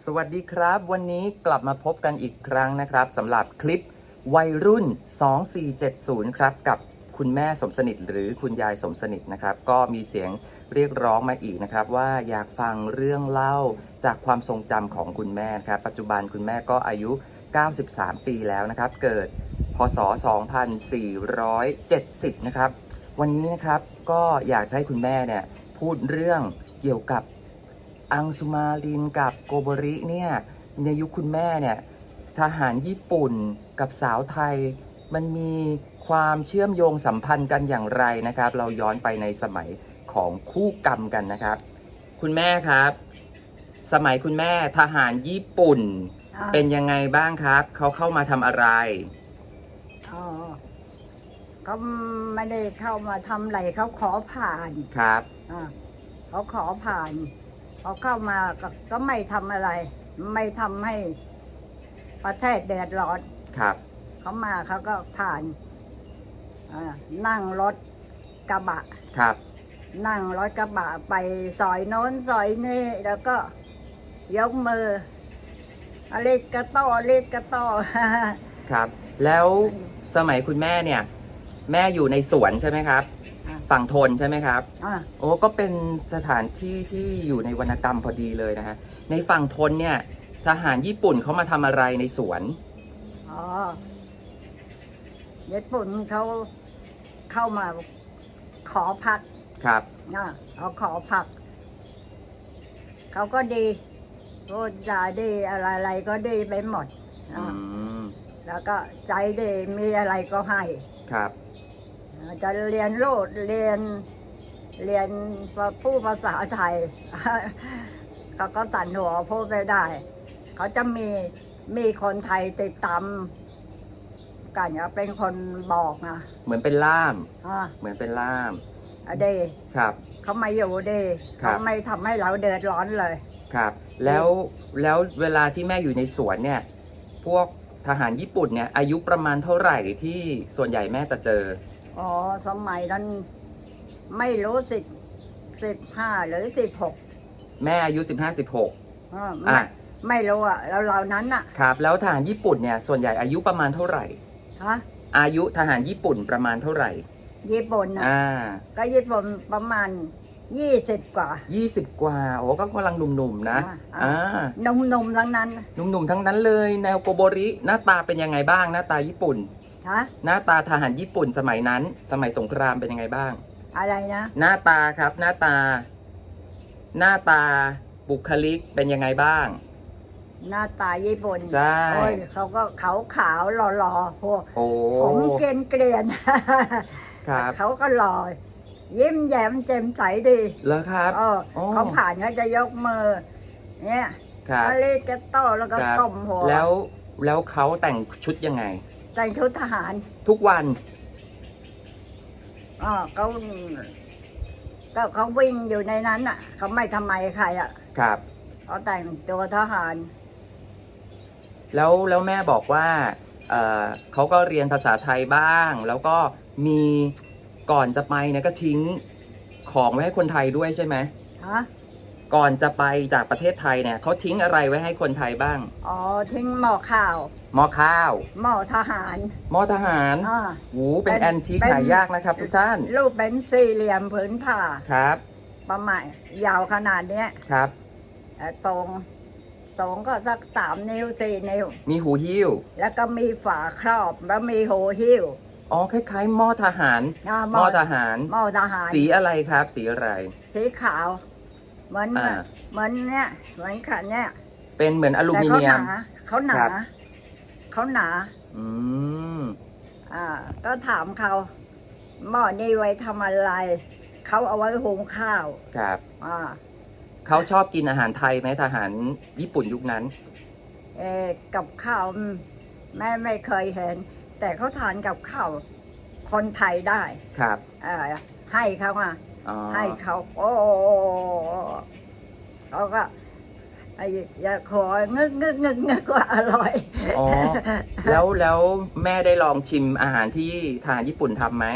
สวัสดีครับ วันนี้กลับมาพบกันอีกครั้งนะครับสำหรับคลิปวัยรุ่น 2470 ครับ กับคุณแม่สมสนิทหรือคุณยายสมสนิทนะครับ ก็มีเสียงเรียกร้องมาอีกนะครับ ว่าอยากฟังเรื่องเล่าจากความทรงจำของคุณแม่ครับ ปัจจุบันคุณแม่ก็อายุ 93 ปีแล้วนะครับ เกิดพศ 2470 นะครับ วันนี้นะครับก็อยากให้คุณแม่เนี่ยพูดเรื่องเกี่ยวกับ อังสุมาลินกับโกโบริเนี่ยในยุคคุณแม่เนี่ยทหารญี่ปุ่นกับสาวไทย มันมีความเชื่อมโยงสัมพันธ์กันอย่างไรนะครับ เราย้อนไปในสมัยของคู่กรรมกันนะครับ คุณแม่ครับ สมัยคุณแม่ทหารญี่ปุ่น อ่า เป็นยังไงบ้างครับ เขาเข้ามาทำอะไร อ๋อก็ไม่ได้เข้ามาทำอะไรเขาขอผ่านครับ อ่าเขาขอผ่าน เขาเข้ามาก็ก็ไม่ทำอะไร ไม่ทำให้ประเทศเดือดร้อนครับ เขามาเขาก็ผ่านอ่านั่งรถกระบะครับ นั่งรถกระบะไปซอยโน้นซอยนี้แล้วก็ยกมืออลิกกระต้ออลิกกระต้อครับ แล้วสมัยคุณแม่เนี่ย แม่อยู่ในสวนใช่ไหมครับอ่า ฝั่งทนใช่ไหมครับ อ่าโอ้ก็เป็นสถานที่ที่อยู่ในวรรณกรรมพอดีเลยนะฮะในฝั่งทนเนี่ยทหารญี่ปุ่นเขามาทำอะไรในสวน อ๋อญี่ปุ่นเขาเข้ามาขอพักครับ นะเขาขอพัก เขาก็ดีพูดจาดีอะไรอะไรก็ดีไปหมดอืนะมแล้วก็ใจดีมีอะไรก็ให้ ครับ จะเรียนรูดเรียนเรียนผู้ภาษาไทยเขาก็สั่นหัวพูดไม่ได้ เขาจะมีมีคนไทยติดตามกันก็เป็นคนบอกนะเหมือนเป็นล่ามอ่าเหมือนเป็นล่ามอะเดครับเขามาอยู่ดีครับเขาไม่ทำให้เราเดือดร้อนเลย ครับ แล้วแล้วเวลาที่แม่อยู่ในสวนเนี่ย พวกทหารญี่ปุ่นเนี่ยอายุประมาณเท่าไหร่ที่ส่วนใหญ่แม่จะเจอ อ๋อ สมัยนั้นไม่รู้สิบสิบห้าหรือสิบหกแม่อายุ 15 16 ไม่อะ ไม่รู้อะแล้วเรานั้นอะครับแล้วทหารญี่ปุ่นเนี่ยส่วนใหญ่อายุประมาณเท่าไหร่ ฮะอายุทหารญี่ปุ่นประมาณเท่าไหร่ญี่ปุ่นนะอ่าก็ญี่ปุ่นประมาณ ยี่สิบกว่า 20 กว่า โอ้ก็กำลังหนุ่มๆนะ อ่า อ่าหนุ่มๆทั้งนั้นหนุ่มๆทั้งนั้นเลย แนวโกโบริ หน้าตาเป็นยังไงบ้าง หน้าตาญี่ปุ่น ฮะหน้าตาทหารญี่ปุ่นสมัยนั้น สมัยสงครามเป็นยังไงบ้าง อะไรนะหน้าตาครับ หน้าตา หน้าตาบุคลิกเป็นยังไงบ้าง หน้าตาญี่ปุ่นใช่ โอ้ยเขาก็ขาวขาวๆหล่อๆพวกโอ้ผมเกรียนเกรียนครับ เขาก็หล่อ ยิ้มแย้มแจ่มใสดีแล้วครับ เออโอ้ เขาผ่านเขาจะยกมือ เนี่ยครับเขาเรียกกระโต้แล้วก็ครับก้มหัวแล้วแล้วเขาแต่งชุดยังไง แต่งชุดทหารทุกวันอ๋อเขาก็เขาวิ่งอยู่ในนั้นอะ เขาไม่ทำไมใครอะครับ เขาแต่งตัวทหาร แล้วแล้วแม่บอกว่าเอ่อเขาก็เรียนภาษาไทยบ้าง แล้วก็มี ก่อนจะไปเนี่ยก็ทิ้งของไว้ให้คนไทยด้วยใช่ไหมฮะก่อนจะไปจากประเทศไทยเนี่ยเขาทิ้งอะไรไว้ให้คนไทยบ้างอ๋อทิ้งหม้อข้าวหม้อข้าวหม้อทหารหม้อทหารอ่า หูเป็นเป็นแอนทิคเป็น หายากนะครับ ทุกท่านรูปเป็นสี่เหลี่ยมผืนผ้าครับประมาณยาวขนาดเนี้ยครับแต่ตรงสองก็สักสามนิ้วสี่นิ้ว มีหูหิ้วแล้วก็มีฝาครอบแล้วมีโหหิ้ว อ๋อคล้ายๆหม้อทหารอ่าหม้อทหาร หม้อทหารสีอะไรครับ สีอะไร สีขาว เหมือนอ่า เหมือนเนี้ยเหมือนขันเนี้ยเป็นเหมือนอลูแต่มิเขาเนีหยมนาเขาหนาครับเขาหนา อืมอ่า ก็ถามเขาหม้อนี่ไว้ทำอะไร เขาเอาไว้หุงข้าว ครับอ่า เขาชอบกินอาหารไทยไหมทหารญี่ปุ่นยุคนั้น เออกับข้าวอืมแม่ไม่เคยเห็น แต่เขาทานกับข้าวคนไทยได้ครับเออให้เขาอะอ๋อให้เขาโอ้เขาก็ไอ้อย่าของึกงึกงึกงึกว่าอร่อย อ๋อแล้วแล้วแม่ได้ลองชิมอาหารที่ทหารญี่ปุ่นทำไหม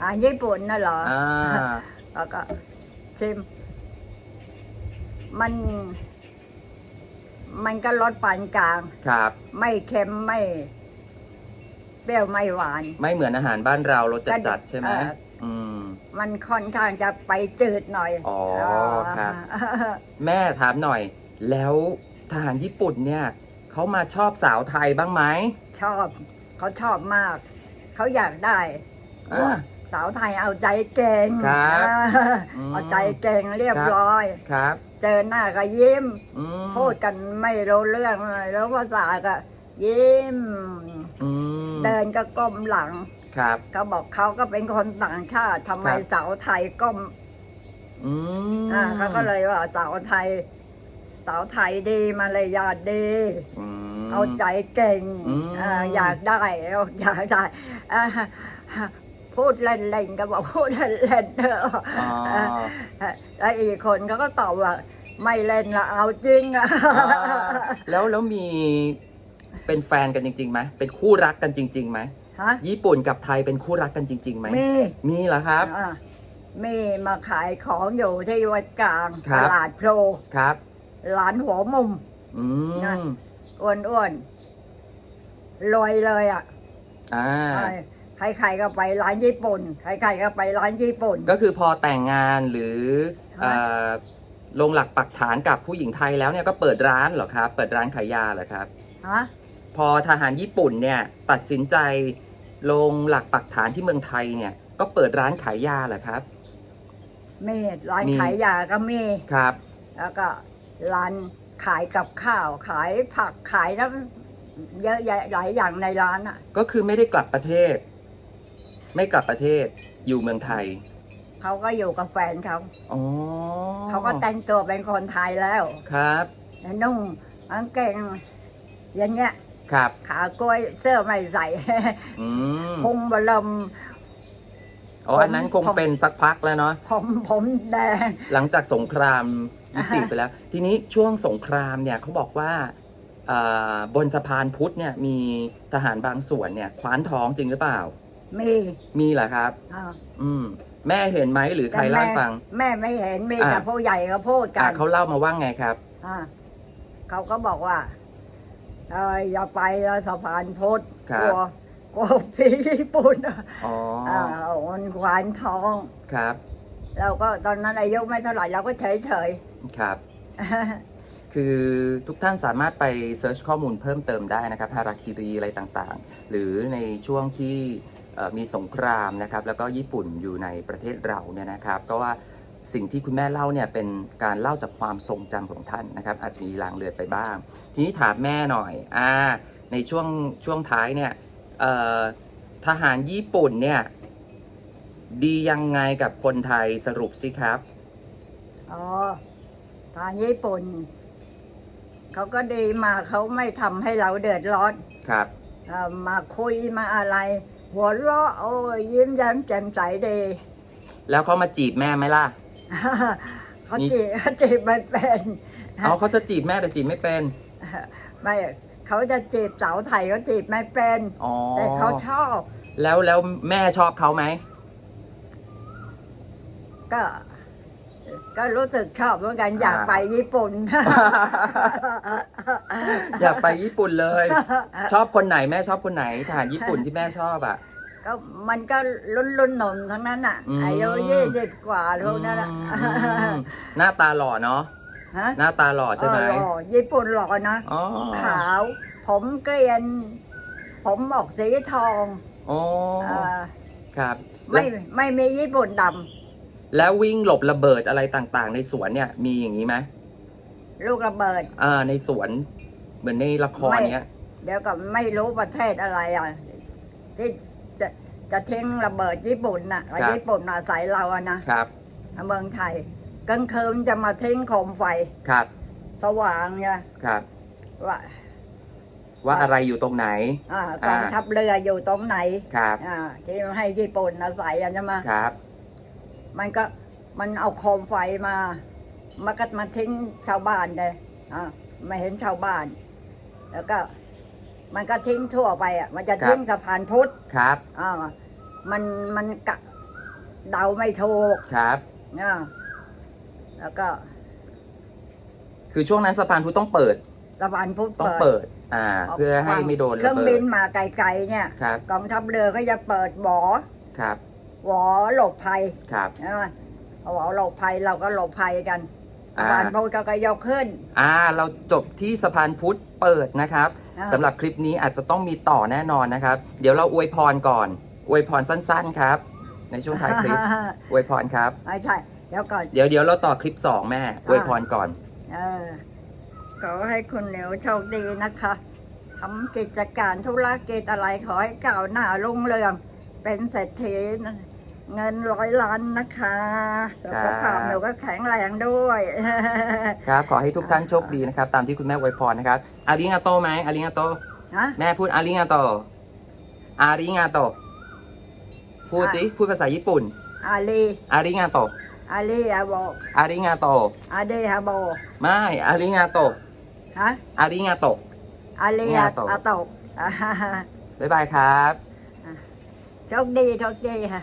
อาหารญี่ปุ่นน่ะเหรออ่าแล้วก็ชิม มัน มันก็รสปานกลาง ครับ ไม่เค็มไม่ เปรี้ยวไม่หวาน ไม่เหมือนอาหารบ้านเรารสจัดๆใช่ไหมเออ อืม มันค่อนข้างจะไปจืดหน่อยอ๋อครับ แม่ถามหน่อย แล้วทหารญี่ปุ่นเนี่ยเขามาชอบสาวไทยบ้างไหมชอบ เขาชอบมาก เขาอยากได้ อ่า สาวไทยเอาใจเก่งครับเอออืมเอาใจเก่งเรียบครับร้อย ครับเจอหน้าก็ยิ้ม อืมพูดกันไม่รู้เรื่องเลยแล้วภาษาก็ยิ้มอื มเดินก็ก้มหลัง ครับ เขาบอกเขาก็เป็นคนต่างชาติทำไมครับ สาวไทยก้มอืมอ่าเขาก็เลยว่าสาวไทย สาวไทยดีมารยาทดีอืมเอาใจเก่งอืมอ่าอยากได้เอาอยากได้อ่าพูดเล่นๆก็บอกพูดเล่นๆเถอะอ๋อแล้วอีกคนเขาก็ตอบว่า ไม่เล่นละเอาจริงอะอ่าแล้วแล้วมี เป็นแฟนกันจริงๆไหมเป็นคู่รักกันจริงๆไหมฮะญี่ปุ่นกับไทยเป็นคู่รักกันจริงๆไหมมีมีเหรอครับ อ่ามีมาขายของอยู่ที่วัดกลางครัตบลาดโพลครับร้านหัวมุม อืนะมอ้วนๆรวยเลยอะอ่าใครๆก็ไปร้านญี่ปุ่นใครๆก็ไปร้านญี่ปุ่น ก็คือพอแต่งงานหรือฮะเอ่อลงหลักปักฐานกับผู้หญิงไทยแล้วเนี่ยก็เปิดร้านเหรอครับ เปิดร้านขายยาเหรอครับ ฮะ พอทหารญี่ปุ่นเนี่ยตัดสินใจลงหลักปักฐานที่เมืองไทยเนี่ย ก็เปิดร้านขายยาเหรอครับมีร้านมีขายยาก็มีครับ แล้วก็ร้านขายกับข้าวขายผักขายน้ำเยอะแยะหลายอย่างในร้านอะ ก็คือไม่ได้กลับประเทศ ไม่กลับประเทศอยู่เมืองไทยเขาก็อยู่กับแฟนเขาอ๋อเขาก็แต่งตัวเป็นคนไทยแล้วครับนุ่งกางเกงอย่างเงี้ย ครับ ขากล้วยเสื้อไม่ใส่อืมพุงบลมอ๋ออันนั้นคงผมเป็นสักพักแล้วเนาะ ผมผมแดง หลังจากสงครามยุติไปแล้ว ทีนี้ช่วงสงครามเนี่ยเขาบอกว่าอ่าบนสะพานพุทธเนี่ยมีทหารบางส่วนเนี่ยคว้านท้องจริงหรือเปล่า มีมีเหรอครับ อ่าอืม แม่เห็นไหมหรือใครแต่เล่าแม่ให้ฟัง แม่ไม่เห็นมีอ่า แต่ผู้ใหญ่เขาพูดกัอะนเขาเล่ามาว่าไงครับ อ่าเขาก็บอกว่า เอออย่าไปแล้วสะพานพุทธครักบลัวกลัวผีญี่ปุ่นอ๋ออ่ามันขวานทอง ครับเราก็ตอนนั้นอายุไม่เท่าไหร่เราก็เฉยเฉยครับ ๆ คือทุกท่านสามารถไปเซิร์ชข้อมูลเพิ่มเติมได้นะครับฮาราคิรีอะไรต่างๆ หรือในช่วงที่เอ่อมีสงครามนะครับ แล้วก็ญี่ปุ่นอยู่ในประเทศเราเนี่ยนะครับ ก็ว่า สิ่งที่คุณแม่เล่าเนี่ยเป็นการเล่าจากความทรงจำของท่านนะครับ อาจจะมีลางเลือนไปบ้าง ทีนี้ถามแม่หน่อยอ่าในช่วงช่วงท้ายเนี่ยเอ่อทหารญี่ปุ่นเนี่ยดียังไงกับคนไทยสรุปสิครับ อ๋อ ทางญี่ปุ่น เขาก็ดีมาเขาไม่ทำให้เราเดือดร้อน ครับเอ่อมาคุยมาอะไร หัวเราะโอ้ยยิ้มแย้มแจ่มใสดี แล้วเขามาจีบแม่ไหมล่ะ เขานี่จีบเขาจีบไม่เป็นเอาเขาจะจีบแม่แต่จีบไม่เป็นไม่เขาจะจีบสาวไทยเขาจีบไม่เป็นอ๋อแต่เขาชอบ แล้วแล้วแม่ชอบเขาไหมก็ก็รู้สึกชอบเหมือนกันอยากไปญี่ปุ่น อยากไปญี่ปุ่นเลย ชอบคนไหนแม่ชอบคนไหนทหารญี่ปุ่นที่แม่ชอบอะ ก็มันก็รุ่นรุ่นหนุ่มทั้งนั้นอะอืม อายุยี่สิบกว่าทุกนั้นอะอืมหน้าตาหล่อเนาะฮะหน้าตาหล่อใช่ไหมเออหล่อญี่ปุ่นหล่อนะ อ๋อขาว ผมเกลียน ผมออกสีทองอ๋อเออครับไม่แล้วไม่มีญี่ปุ่นดแล้ววิ่งหลบระเบิดอะไรต่างๆ ในสวนเนี่ยมีอย่างนี้ไหมำลูกระเบิด อ่าในสวนเหมือนในละครเนี้ย เดี๋ยวก็ไม่รู้ประเทศอะไรอะที่ จะจะทิ้งระเบิดญี่ปุ่นน่ะครับ ญี่ปุ่นอาศัยเราอะนะครับ เมืองไทยกลางคืนจะมาทิ้งโคมไฟครับ สว่างเนี่ยครับ ว่าว่าอะไรอยู่ตรงไหน อ่ากองทัพเรืออยู่ตรงไหนครับ อ่าที่ให้ญี่ปุ่นอาศัยอะใช่ไหมครับ มันก็มันเอาโคมไฟมา มาก็มาทิ้งชาวบ้านเลยอ่าไม่เห็นชาวบ้าน แล้วก็ มันก็ทิ้งทั่วไปอะ มันจะทิ้งสะพานพุทธครับ อ่ามันมันกะเดาไม่ถูกครับอ่าแล้วก็ คือช่วงนั้นสะพานพุทธต้องเปิดสะพานพุทธต้องเปิดเปิดอ่า เพื่อให้ไม่โดนเครื่ระองเบิบิดนมาไกลๆเนี่ยครับกองทัพเรือก็จะเปิดหวอครับหวอหลบภัยครับใช่ไหมหวอหลบภัยเราก็หลบภัยกัน สะอ่าพานพุทธก็ยกขึ้น อ่า เราจบที่สะพานพุทธเปิดนะครับอ่าสำหรับคลิปนี้อาจจะต้องมีต่อแน่นอนนะครับ เดี๋ยวเราอวยพรก่อน อวยพรสั้น ๆครับ ในช่วงท้ายคลิปอวยพรครับไม่ใช่เดี๋ยวก่อนเดี๋ยวเดี๋ยวเราต่อคลิปสองแม่อวยพรก่อนเออขอให้คุณเหนียวโชคดีนะคะทำกิจการธุรกิจอะไรขอให้ก้าวหน้ารุ่งเรือง เป็นเศรษฐี เงินร้อยล้านนะคะสุขภาพหนูก็แข็งแรงด้วย ครับ ขอให้ทุกท่านโชคดีนะครับ ตามที่คุณแม่อวยพรนะครับ อาริงาโตไหมอาริงาโต ฮะ แม่พูดอาริงาโต อาริงาโต พูดสิ พูดภาษาญี่ปุ่น อาลีอาริงาโต อาลีอาโบอาริงาโต อาเดฮาโบไม่ อาริงาโต ฮะอาริงาโต อาลีอาอาโตอาโตกบ๊ายบายครับ โชคดีโชคดีค่ะ